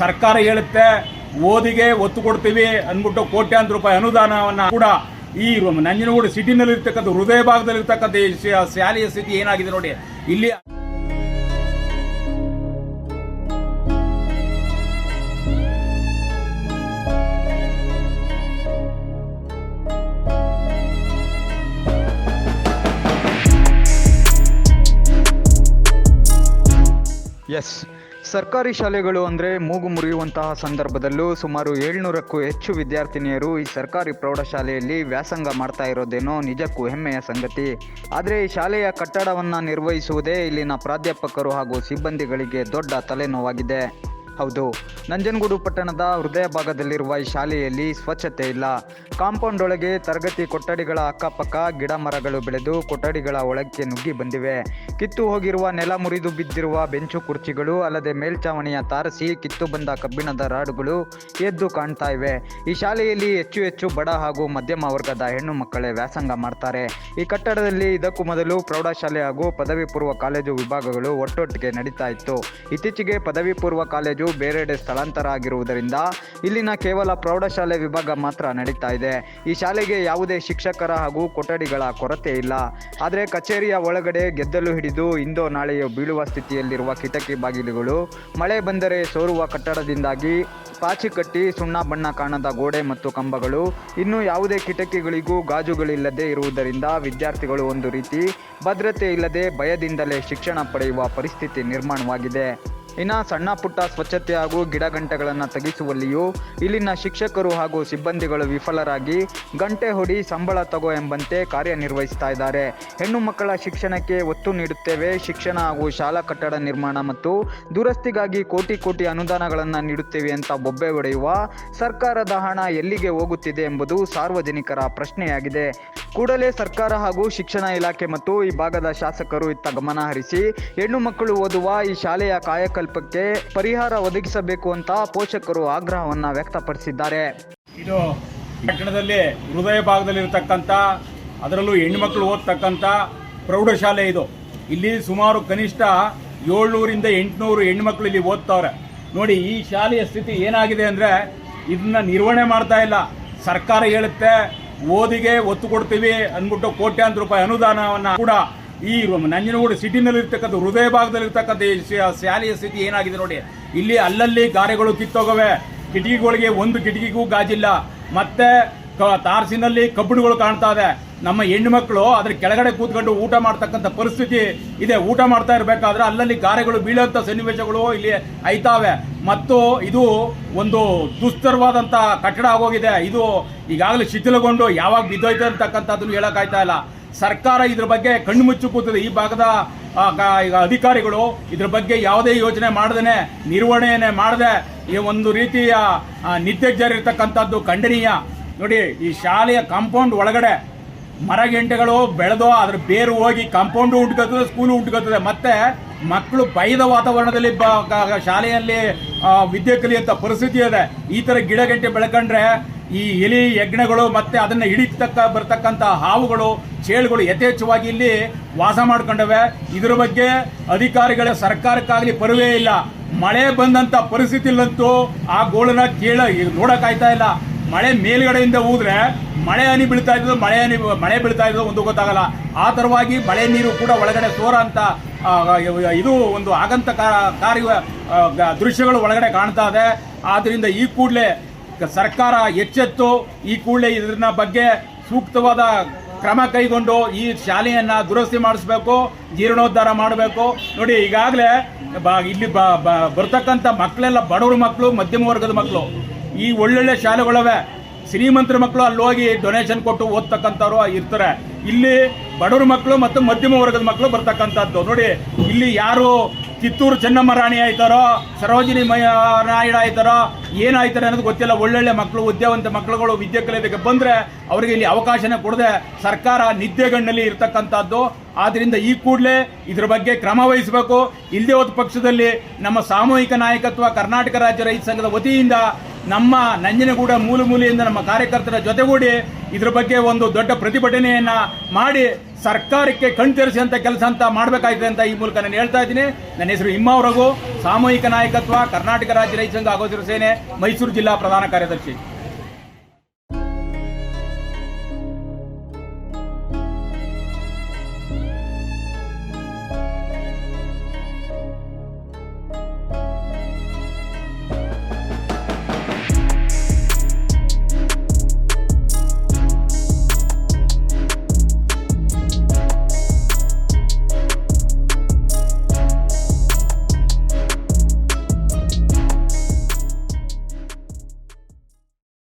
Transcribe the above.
ಸರ್ಕಾರ ಹೇಳುತ್ತೆ, ಓದಿಗೆ ಒತ್ತು ಕೊಡ್ತೀವಿ ಅಂದ್ಬಿಟ್ಟು ಕೋಟ್ಯಾಂತರ ರೂಪಾಯಿ ಅನುದಾನವನ್ನ ಕೂಡ ಈ ನಂಜನಗೂಡು ಸಿಟಿನಲ್ಲಿ ಇರ್ತಕ್ಕಂಥ ಹೃದಯ ಭಾಗದಲ್ಲಿ ಇರ್ತಕ್ಕಂಥ ಶಾಲೆಯ ಸ್ಥಿತಿ ಏನಾಗಿದೆ ನೋಡಿ, ಇಲ್ಲಿ ಎಸ್ ಸರ್ಕಾರಿ ಶಾಲೆಗಳು ಅಂದರೆ ಮೂಗು ಮುರಿಯುವಂತಹ ಸಂದರ್ಭದಲ್ಲೂ ಸುಮಾರು ಏಳ್ನೂರಕ್ಕೂ ಹೆಚ್ಚು ವಿದ್ಯಾರ್ಥಿನಿಯರು ಈ ಸರ್ಕಾರಿ ಪ್ರೌಢಶಾಲೆಯಲ್ಲಿ ವ್ಯಾಸಂಗ ಮಾಡ್ತಾ ಇರೋದೇನೋ ನಿಜಕ್ಕೂ ಹೆಮ್ಮೆಯ ಸಂಗತಿ. ಆದರೆ ಈ ಶಾಲೆಯ ಕಟ್ಟಡವನ್ನು ನಿರ್ವಹಿಸುವುದೇ ಇಲ್ಲಿನ ಪ್ರಾಧ್ಯಾಪಕರು ಹಾಗೂ ಸಿಬ್ಬಂದಿಗಳಿಗೆ ದೊಡ್ಡ ತಲೆನೋವಾಗಿದೆ. ಹೌದು. ನಂಜನಗೂಡು ಪಟ್ಟಣದ ಹೃದಯ ಭಾಗದಲ್ಲಿರುವ ಈ ಶಾಲೆಯಲ್ಲಿ ಸ್ವಚ್ಛತೆ ಇಲ್ಲ. ಕಾಂಪೌಂಡ್ ಒಳಗೆ ತರಗತಿ ಕೊಠಡಿಗಳ ಅಕ್ಕಪಕ್ಕ ಗಿಡ ಮರಗಳು ಬೆಳೆದು ಕೊಠಡಿಗಳ ಒಳಕ್ಕೆ ನುಗ್ಗಿ ಬಂದಿವೆ. ಕಿತ್ತು ಹೋಗಿರುವ ನೆಲ ಮುರಿದು ಬಿದ್ದಿರುವ ಬೆಂಚು ಕುರ್ಚಿಗಳು ಅಲ್ಲದೆ ಮೇಲ್ಚಾವಣಿಯ ತಾರಸಿ, ಕಿತ್ತು ಬಂದ ಕಬ್ಬಿಣದ ರಾಡುಗಳು ಎದ್ದು ಕಾಣ್ತಾ ಇವೆ. ಈ ಶಾಲೆಯಲ್ಲಿ ಹೆಚ್ಚು ಹೆಚ್ಚು ಬಡ ಹಾಗೂ ಮಧ್ಯಮ ವರ್ಗದ ಹೆಣ್ಣು ಮಕ್ಕಳೇ ವ್ಯಾಸಂಗ ಮಾಡ್ತಾರೆ. ಈ ಕಟ್ಟಡದಲ್ಲಿ ಇದಕ್ಕೂ ಮೊದಲು ಪ್ರೌಢಶಾಲೆ ಹಾಗೂ ಪದವಿ ಪೂರ್ವ ಕಾಲೇಜು ವಿಭಾಗಗಳು ಒಟ್ಟೊಟ್ಟಿಗೆ ನಡೀತಾ ಇತ್ತು. ಇತ್ತೀಚೆಗೆ ಪದವಿ ಪೂರ್ವ ಕಾಲೇಜು ಬೇರೆಡೆ ಸ್ಥಳಾಂತರ ಆಗಿರುವುದರಿಂದ ಇಲ್ಲಿನ ಕೇವಲ ಪ್ರೌಢಶಾಲೆ ವಿಭಾಗ ಮಾತ್ರ ನಡೀತಾ ಇದೆ. ಈ ಶಾಲೆಗೆ ಯಾವುದೇ ಶಿಕ್ಷಕರ ಹಾಗೂ ಕೊಠಡಿಗಳ ಕೊರತೆ ಇಲ್ಲ. ಆದರೆ ಕಚೇರಿಯ ಒಳಗಡೆ ಗೆದ್ದಲು ಹಿಡಿದು ಇಂದೋ ನಾಳೆಯೋ ಬೀಳುವ ಸ್ಥಿತಿಯಲ್ಲಿರುವ ಕಿಟಕಿ ಬಾಗಿಲುಗಳು, ಮಳೆ ಬಂದರೆ ಸೋರುವ ಕಟ್ಟಡದಿಂದಾಗಿ ಪಾಚಿ ಕಟ್ಟಿ ಸುಣ್ಣ ಬಣ್ಣ ಕಾಣದ ಗೋಡೆ ಮತ್ತು ಕಂಬಗಳು, ಇನ್ನು ಯಾವುದೇ ಕಿಟಕಿಗಳಿಗೂ ಗಾಜುಗಳಿಲ್ಲದೆ ಇರುವುದರಿಂದ ವಿದ್ಯಾರ್ಥಿಗಳು ಒಂದು ರೀತಿ ಭದ್ರತೆ ಇಲ್ಲದೆ ಭಯದಿಂದಲೇ ಶಿಕ್ಷಣ ಪಡೆಯುವ ಪರಿಸ್ಥಿತಿ ನಿರ್ಮಾಣವಾಗಿದೆ. ಇನ್ನು ಸಣ್ಣ ಪುಟ್ಟ ಸ್ವಚ್ಛತೆ ಹಾಗೂ ಗಿಡಗಂಟೆಗಳನ್ನು ತೆಗೆಸುವಲ್ಲಿಯೂ ಇಲ್ಲಿನ ಶಿಕ್ಷಕರು ಹಾಗೂ ಸಿಬ್ಬಂದಿಗಳು ವಿಫಲರಾಗಿ ಗಂಟೆ ಹೊಡಿ ಸಂಬಳ ತಗೋ ಎಂಬಂತೆ ಕಾರ್ಯನಿರ್ವಹಿಸ್ತಾ ಇದ್ದಾರೆ. ಹೆಣ್ಣು ಮಕ್ಕಳ ಶಿಕ್ಷಣಕ್ಕೆ ಒತ್ತು ನೀಡುತ್ತೇವೆ. ಶಿಕ್ಷಣ ಹಾಗೂ ಶಾಲಾ ಕಟ್ಟಡ ನಿರ್ಮಾಣ ಮತ್ತು ದುರಸ್ತಿಗಾಗಿ ಕೋಟಿ ಕೋಟಿ ಅನುದಾನಗಳನ್ನು ನೀಡುತ್ತೇವೆ ಅಂತ ಬೊಬ್ಬೆ ಹೊಡೆಯುವ ಸರ್ಕಾರದ ಹಣ ಎಲ್ಲಿಗೆ ಹೋಗುತ್ತಿದೆ ಎಂಬುದು ಸಾರ್ವಜನಿಕರ ಪ್ರಶ್ನೆಯಾಗಿದೆ. ಕೂಡಲೇ ಸರ್ಕಾರ ಹಾಗೂ ಶಿಕ್ಷಣ ಇಲಾಖೆ ಮತ್ತು ಈ ಭಾಗದ ಶಾಸಕರು ಇತ್ತ ಗಮನ ಹರಿಸಿ, ಹೆಣ್ಣು ಮಕ್ಕಳು ಓದುವ ಈ ಶಾಲೆಯ ಕಾಯಕಲ್ಪಕ್ಕೆ ಪರಿಹಾರ ಒದಗಿಸಬೇಕು ಅಂತ ಪೋಷಕರು ಆಗ್ರಹವನ್ನ ವ್ಯಕ್ತಪಡಿಸಿದ್ದಾರೆ. ಇದು ಪಟ್ಟಣದಲ್ಲಿ ಹೃದಯ ಭಾಗದಲ್ಲಿ ಇರತಕ್ಕಂತ ಅದರಲ್ಲೂ ಮಕ್ಕಳು ಓದ್ತಕ್ಕಂಥ ಪ್ರೌಢಶಾಲೆ ಇದು. ಇಲ್ಲಿ ಸುಮಾರು ಕನಿಷ್ಠ ಏಳ್ನೂರಿಂದ ಎಂಟುನೂರು ಹೆಣ್ಮಕ್ಳು ಇಲ್ಲಿ ಓದ್ತಾವ್ರೆ. ನೋಡಿ, ಈ ಶಾಲೆಯ ಸ್ಥಿತಿ ಏನಾಗಿದೆ ಅಂದರೆ ಇದನ್ನ ನಿರ್ವಹಣೆ ಮಾಡ್ತಾ ಇಲ್ಲ. ಸರ್ಕಾರ ಹೇಳುತ್ತೆ ಓದಿಗೆ ಒತ್ತು ಕೊಡ್ತೀವಿ ಅಂದ್ಬಿಟ್ಟು ಕೋಟ್ಯಾಂತರ ರೂಪಾಯಿ ಅನುದಾನವನ್ನ ಕೂಡ ಈ ನಂಜನಗೂಡು ಸಿಟಿನಲ್ಲಿ ಇರ್ತಕ್ಕಂಥ ಹೃದಯ ಭಾಗದಲ್ಲಿ ಇರ್ತಕ್ಕಂಥ ಶಾಲೆಯ ಸ್ಥಿತಿ ಏನಾಗಿದೆ ನೋಡಿ. ಇಲ್ಲಿ ಅಲ್ಲಲ್ಲಿ ಗಾರೆಗಳು ಕಿತ್ತೋಗವೆ. ಕಿಟಕಿಗಳಿಗೆ ಒಂದು ಕಿಟಕಿಗೂ ಗಾಜಿಲ್ಲ. ಮತ್ತೆ ತಾರಸಿನಲ್ಲಿ ಕಬ್ಬಿಣಗಳು ಕಾಣ್ತಾ ಇದೆ. ನಮ್ಮ ಹೆಣ್ಣು ಮಕ್ಕಳು ಅದ್ರ ಕೆಳಗಡೆ ಕೂತ್ಕೊಂಡು ಊಟ ಮಾಡ್ತಕ್ಕಂಥ ಪರಿಸ್ಥಿತಿ ಇದೆ. ಊಟ ಮಾಡ್ತಾ ಇರಬೇಕಾದ್ರೆ ಅಲ್ಲಲ್ಲಿ ಗಾರೆಗಳು ಬೀಳುವಂಥ ಸನ್ನಿವೇಶಗಳು ಇಲ್ಲಿ ಐತಾವೆ. ಮತ್ತು ಇದು ಒಂದು ದುಸ್ತರವಾದಂಥ ಕಟ್ಟಡ ಆಗೋಗಿದೆ. ಇದು ಈಗಾಗಲೇ ಶಿಥಿಲಗೊಂಡು ಯಾವಾಗ ಬಿದ್ದೋಯ್ತು ಅಂತಕ್ಕಂಥದ್ದನ್ನು ಹೇಳಕ್ಕಾಯ್ತಾ ಇಲ್ಲ. ಸರ್ಕಾರ ಇದ್ರ ಬಗ್ಗೆ ಕಣ್ಣು ಮುಚ್ಚು ಕೂತಿದೆ. ಈ ಭಾಗದ ಈಗ ಅಧಿಕಾರಿಗಳು ಇದ್ರ ಬಗ್ಗೆ ಯಾವುದೇ ಯೋಚನೆ ಮಾಡದೇನೆ, ನಿರ್ವಹಣೆಯನ್ನೇ ಮಾಡದೆ ಈ ಒಂದು ರೀತಿಯ ನಿತ್ಯಜ್ಜರಿರ್ತಕ್ಕಂಥದ್ದು ಖಂಡನೀಯ. ನೋಡಿ, ಈ ಶಾಲೆಯ ಕಾಂಪೌಂಡ್ ಒಳಗಡೆ ಮರಗೆಂಟೆಗಳು ಬೆಳೆದು ಅದ್ರ ಬೇರು ಹೋಗಿ ಕಾಂಪೌಂಡು ಉಂಟ್ಕೊತದೆ ಸ್ಕೂಲು ಉಂಟ್ಕೊತದೆ ಮತ್ತೆ ಮಕ್ಕಳು ಭಯದ ವಾತಾವರಣದಲ್ಲಿ ಬ- ಶಾಲೆಯಲ್ಲಿ ವಿದ್ಯೆ ಕಲಿಯುವಂಥ ಪರಿಸ್ಥಿತಿ ಇದೆ. ಈ ಥರ ಗಿಡ ಗಂಟೆ ಬೆಳ್ಕೊಂಡ್ರೆ ಈ ಎಲಿ, ಯಜ್ಞಗಳು ಮತ್ತೆ ಅದನ್ನ ಹಿಡಿತಕ್ಕ ಬರ್ತಕ್ಕಂಥ ಹಾವುಗಳು, ಚೇಳುಗಳು ಯಥೇಚ್ಛವಾಗಿ ಇಲ್ಲಿ ವಾಸ ಮಾಡ್ಕೊಂಡವೆ. ಇದ್ರ ಬಗ್ಗೆ ಅಧಿಕಾರಿಗಳ ಸರ್ಕಾರಕ್ಕಾಗಲಿ ಪರವೇ ಇಲ್ಲ. ಮಳೆ ಬಂದಂತ ಪರಿಸ್ಥಿತಿಲಂತೂ ಆ ಗೋಳನ್ನ ಕೇಳ ನೋಡಕಾಯ್ತಾ ಇಲ್ಲ. ಮಳೆ ಮೇಲ್ಗಡೆಯಿಂದ ಹೋದ್ರೆ ಮಳೆ ಹನಿ ಬೀಳ್ತಾ ಇದ್ದು ಮಳೆ ಹನಿ ಮಳೆ ಬೀಳ್ತಾ ಇದ್ದು ಒಂದು ಗೊತ್ತಾಗಲ್ಲ. ಆ ಥರವಾಗಿ ಮಳೆ ನೀರು ಕೂಡ ಒಳಗಡೆ ಸೋರ ಅಂತ ಇದು ಒಂದು ಆಗಂತ ಕಾರ್ಯ ದೃಶ್ಯಗಳು ಒಳಗಡೆ ಕಾಣ್ತಾ ಇದೆ. ಆದ್ದರಿಂದ ಈ ಕೂಡಲೇ ಸರ್ಕಾರ ಎಚ್ಚೆತ್ತು, ಈ ಕೂಡಲೇ ಇದನ್ನ ಬಗ್ಗೆ ಸೂಕ್ತವಾದ ಕ್ರಮ ಕೈಗೊಂಡು ಈ ಶಾಲೆಯನ್ನ ದುರಸ್ತಿ ಮಾಡಿಸ್ಬೇಕು, ಜೀರ್ಣೋದ್ಧಾರ ಮಾಡಬೇಕು. ನೋಡಿ, ಈಗಾಗಲೇ ಇಲ್ಲಿ ಬ- ಬ- ಬರ್ತಕ್ಕಂಥ ಮಕ್ಕಳೆಲ್ಲ ಬಡವ್ರ ಮಕ್ಕಳು ಮಧ್ಯಮ ವರ್ಗದ ಮಕ್ಕಳು ಈ ಒಳ್ಳೊಳ್ಳೆ ಶಾಲೆಗಳವೆ. ಶ್ರೀಮಂತರ ಮಕ್ಕಳು ಅಲ್ಲಿ ಹೋಗಿ ಡೊನೇಷನ್ ಕೊಟ್ಟು ಓದ್ತಕ್ಕಂಥವ್ರು ಇರ್ತಾರೆ. ಇಲ್ಲಿ ಬಡವ್ರ ಮಕ್ಕಳು ಮತ್ತು ಮಧ್ಯಮ ವರ್ಗದ ಮಕ್ಕಳು ಬರ್ತಕ್ಕಂಥದ್ದು. ನೋಡಿ, ಇಲ್ಲಿ ಯಾರು ಕಿತ್ತೂರು ಚೆನ್ನಮ್ಮ ರಾಣಿ ಆಯ್ತಾರೋ, ಸರೋಜಿನಿ ಮಯ ಆಯ್ತಾರೋ ಏನಾಯ್ತಾರೆ ಅನ್ನೋದು ಗೊತ್ತಿಲ್ಲ. ಒಳ್ಳೊಳ್ಳೆ ಮಕ್ಕಳು ವಿದ್ಯಾವಂತ ಮಕ್ಕಳುಗಳು ವಿದ್ಯೆ ಕಲಿಯೋದಕ್ಕೆ ಬಂದರೆ ಅವರಿಗೆ ಇಲ್ಲಿ ಅವಕಾಶನೇ ಕೊಡದೆ ಸರ್ಕಾರ ನಿದ್ದೆಗಣ್ಣಲ್ಲಿ ಇರ್ತಕ್ಕಂಥದ್ದು. ಆದ್ದರಿಂದ ಈ ಕೂಡಲೇ ಇದ್ರ ಬಗ್ಗೆ ಕ್ರಮ ವಹಿಸಬೇಕು. ಇಲ್ಲದೆ ಹೋದ ಪಕ್ಷದಲ್ಲಿ ನಮ್ಮ ಸಾಮೂಹಿಕ ನಾಯಕತ್ವ ಕರ್ನಾಟಕ ರಾಜ್ಯ ರೈತ ಸಂಘದ ವತಿಯಿಂದ ನಮ್ಮ ನಂಜನಗೂಡ ಮೂಲ ಮೂಲೆಯಿಂದ ನಮ್ಮ ಕಾರ್ಯಕರ್ತರ ಜೊತೆಗೂಡಿ ಇದ್ರ ಬಗ್ಗೆ ಒಂದು ದೊಡ್ಡ ಪ್ರತಿಭಟನೆಯನ್ನ ಮಾಡಿ ಸರ್ಕಾರಕ್ಕೆ ಕಣ್ತೆರೆಸುವಂತ ಕೆಲಸ ಅಂತ ಮಾಡಬೇಕಾಗಿದೆ ಅಂತ ಈ ಮೂಲಕ ನಾನು ಹೇಳ್ತಾ ಇದ್ದೀನಿ. ನನ್ನ ಹೆಸರು ಇಮ್ಮಾವ್ ರಘು, ಸಾಮೂಹಿಕ ನಾಯಕತ್ವ, ಕರ್ನಾಟಕ ರಾಜ್ಯ ರೈತ ಸಂಘ ಅಗೋಚರ ಸೇನೆ ಮೈಸೂರು ಜಿಲ್ಲಾ ಪ್ರಧಾನ ಕಾರ್ಯದರ್ಶಿ.